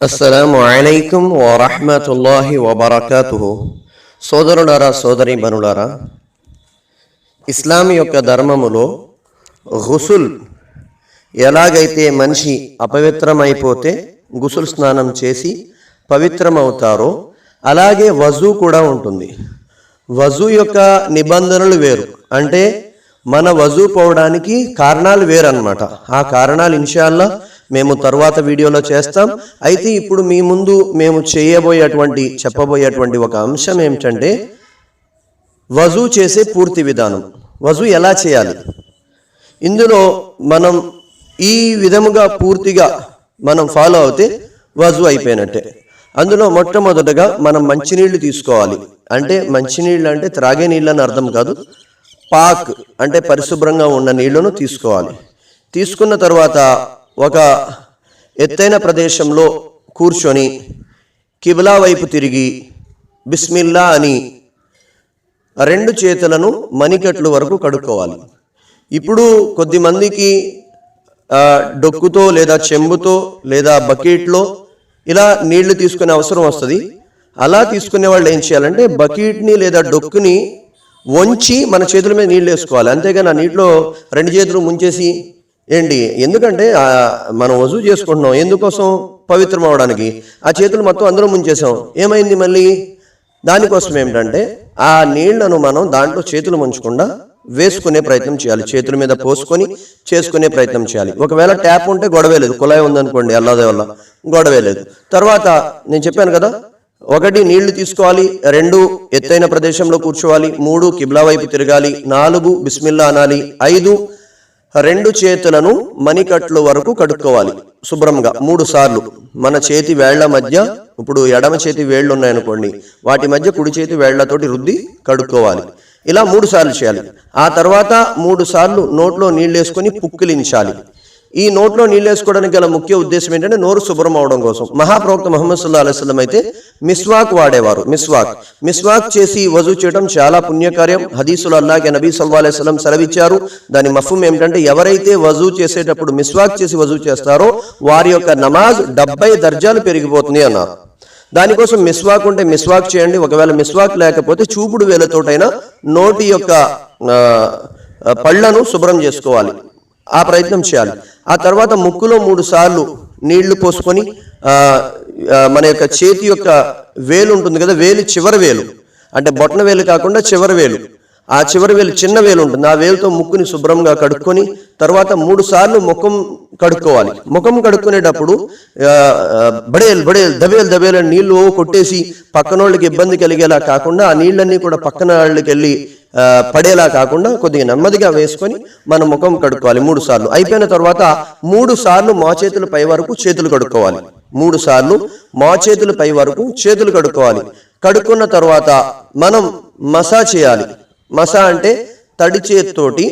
అస్సలాము అలైకుం వరహమతుల్లాహి వబర్కాతుహు సోదరుడారా సోదరి బనులారా ఇస్లాం యొక్క ధర్మములో గుసుల్ ఎలాగైతే మనిషి అపవిత్రమైపోతే గుసుల్ స్నానం చేసి పవిత్రమవుతారో అలాగే వజూ కూడా ఉంటుంది. వజూ యొక్క నిబంధనలు వేరు. అంటే మన వజూ పోవడానికి కారణాలు వేరు అనమాట ఆ కారణాలు ఇన్షాల్లా మేము తర్వాత వీడియోలో చేస్తాం. అయితే ఇప్పుడు మీ ముందు మేము చేయబోయేటువంటి చెప్పబోయేటువంటి ఒక అంశం ఏమిటంటే వజూ చేసే పూర్తి విధానం. వజూ ఎలా చేయాలి? ఇందులో మనం ఈ విధముగా పూర్తిగా మనం ఫాలో అవుతే వజు అయిపోయినట్టే. అందులో మొట్టమొదటగా మనం మంచినీళ్ళు తీసుకోవాలి. అంటే మంచినీళ్ళు అంటే త్రాగే నీళ్ళని అర్థం కాదు. పాక్ అంటే పరిశుభ్రంగా ఉన్న నీళ్ళను తీసుకోవాలి. తీసుకున్న తర్వాత ఒక ఎత్తైన ప్రదేశంలో కూర్చొని కిబిలా వైపు తిరిగి బిస్మిల్లా అని రెండు చేతులను మణికట్లు వరకు కడుక్కోవాలి. ఇప్పుడు కొద్ది మందికి డొక్కుతో లేదా చెంబుతో లేదా బకెట్లో ఇలా నీళ్ళు తీసుకునే అవసరం వస్తుంది. అలా తీసుకునే వాళ్ళు ఏం చేయాలంటే బకెట్ని లేదా డొక్కుని వంచి మన చేతుల మీద నీళ్ళు వేసుకోవాలి అంతేగాని ఆ నీటిలో రెండు చేతులు ముంచేసి ఏంటి? ఎందుకంటే మనం వజూ చేసుకుంటున్నాం. ఎందుకోసం? పవిత్రం అవడానికి ఆ చేతులు మొత్తం అందరూ ముంచేసాం ఏమైంది మళ్ళీ? దానికోసం ఏమిటంటే ఆ నీళ్ళను మనం దాంట్లో చేతులు ముంచకుండా వేసుకునే ప్రయత్నం చేయాలి. చేతుల మీద పోసుకొని చేసుకునే ప్రయత్నం చేయాలి. ఒకవేళ ట్యాప్ ఉంటే గొడవే లేదు. కుళాయి ఉందనుకోండి అల్లాదే వల్ల గొడవే లేదు. తర్వాత నేను చెప్పాను కదా ఒకటి నీళ్ళు తీసుకోవాలి రెండు ఎత్తైన ప్రదేశంలో కూర్చోవాలి మూడు కిబ్లా వైపు తిరగాలి నాలుగు బిస్మిల్లా అనాలి ఐదు రెండు చేతులను మణికట్లు వరకు కడుక్కోవాలి. శుభ్రంగా మూడు సార్లు. మన చేతి వేళ్ళ మధ్య ఇప్పుడు ఎడమ చేతి వేళ్ళు ఉన్నాయనుకోండి వాటి మధ్య కుడి చేతి వేళ్ళతోటి రుద్ది కడుక్కోవాలి. ఇలా మూడు సార్లు చేయాలి. ఆ తర్వాత మూడు సార్లు నోట్లో నీళ్ళు వేసుకొని పుక్కిలించాలి. ఈ నోట్లో నీళ్ళు వేసుకోవడానికి గల ముఖ్య ఉద్దేశం ఏంటంటే నోరు శుభ్రం అవడం కోసం. మహాప్రవక్త మహమ్మద్ సుల్లా అలైస్లం అయితే మిస్వాక్ వాడేవారు మిస్వాక్. మిస్వాక్ చేసి వజూ చేయడం చాలా పుణ్యకార్యం. హదీసులు అల్లాగే నబీ సల్లా అలైస్లం సెలవిచ్చారు. దాని మఫం ఏమిటంటే ఎవరైతే వజూ చేసేటప్పుడు మిస్వాక్ చేసి వజూ చేస్తారో వారి యొక్క నమాజ్ డెబ్బై దర్జాలు పెరిగిపోతుంది అన్నారు. దానికోసం మిస్వాక్ ఉంటే మిస్వాక్ చేయండి. ఒకవేళ మిస్వాక్ లేకపోతే చూపుడు వేలతోటైనా నోటి యొక్క పళ్ళను శుభ్రం చేసుకోవాలి. ఆ ప్రయత్నం చేయాలి. ఆ తర్వాత ముక్కులో మూడు సార్లు నీళ్ళు పోసుకొని మన యొక్క చేతి యొక్క వేలు ఉంటుంది కదా వేలు చివరి వేలు. అంటే బొట్టన వేలు కాకుండా చివరి వేలు. ఆ చివరి వేలు చిన్న వేలు ఉంటుంది. ఆ వేలుతో ముక్కుని శుభ్రంగా కడుక్కొని తర్వాత మూడు సార్లు ముఖం కడుక్కోవాలి. ముఖం కడుక్కునేటప్పుడు బడేలు బడేలు దబేలు దబేలు నీళ్ళు కొట్టేసి పక్కన వాళ్ళకి ఇబ్బంది కలిగేలా కాకుండా ఆ నీళ్ళన్నీ కూడా పక్కన వాళ్ళకి వెళ్ళి పడేలా కాకుండా కొద్దిగా నెమ్మదిగా వేసుకొని మన ముఖం కడుక్కోవాలి. మూడు సార్లు. అయిపోయిన తర్వాత మూడు సార్లు మా చేతుల పై వరకు చేతులు కడుక్కోవాలి. మూడు సార్లు మా చేతుల పై వరకు చేతులు కడుక్కోవాలి. కడుక్కున్న తర్వాత మనం మసా చేయాలి. మసా అంటే తడి చేతితోటి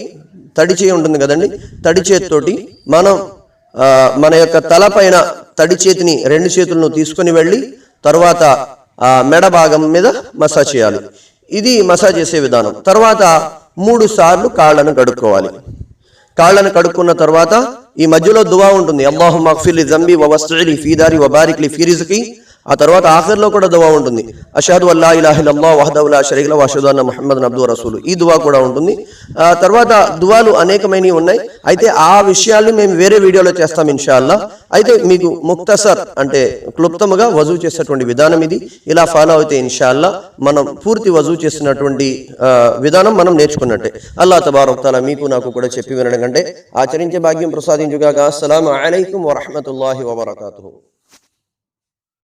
తడి చేయి ఉంటుంది కదండి తడి చేతితోటి మనం మన యొక్క తల పైన తడి చేతిని రెండు చేతులను తీసుకొని వెళ్ళి తర్వాత ఆ మెడ భాగం మీద మసాజ్ చేయాలి. ఇది మసాజ్ చేసే విధానం. తర్వాత మూడు సార్లు కాళ్ళను కడుక్కోవాలి. కాళ్ళను కడుక్కున్న తర్వాత ఈ మధ్యలో దువా ఉంటుంది. అల్లాహు మక్ఫిల్ జంబి వవస్లి ఫీదారి వబారిక్లి ఫీరిజ్కి ఆ తర్వాత ఆఖర్లో కూడా దువా ఉంటుంది. అషాదు అల్లా ఇలాహిల్లా వహదవుల్లా షరీల వషదు అన్న మహమ్మద్ అబ్దు రసూలు. ఈ దువా కూడా ఉంటుంది. ఆ తర్వాత దువాలు అనేకమైనవి ఉన్నాయి. అయితే ఆ విషయాల్ని మేము వేరే వీడియోలో చేస్తాం ఇన్షాల్లా అయితే మీకు ముక్తసర్ అంటే క్లుప్తముగా వజూ చేసేటువంటి విధానం ఇది. ఇలా ఫాలో అయితే ఇన్షాల్లా మనం పూర్తి వజూ చేసినటువంటి విధానం మనం నేర్చుకున్నట్టే. అల్లా తబారక్తాల మీకు నాకు కూడా చెప్పి వినడం కంటే ఆచరించే భాగ్యం ప్రసాదించుగాక. అస్సలం అలైకుం వరహమతుల్లాహి వబర్కూ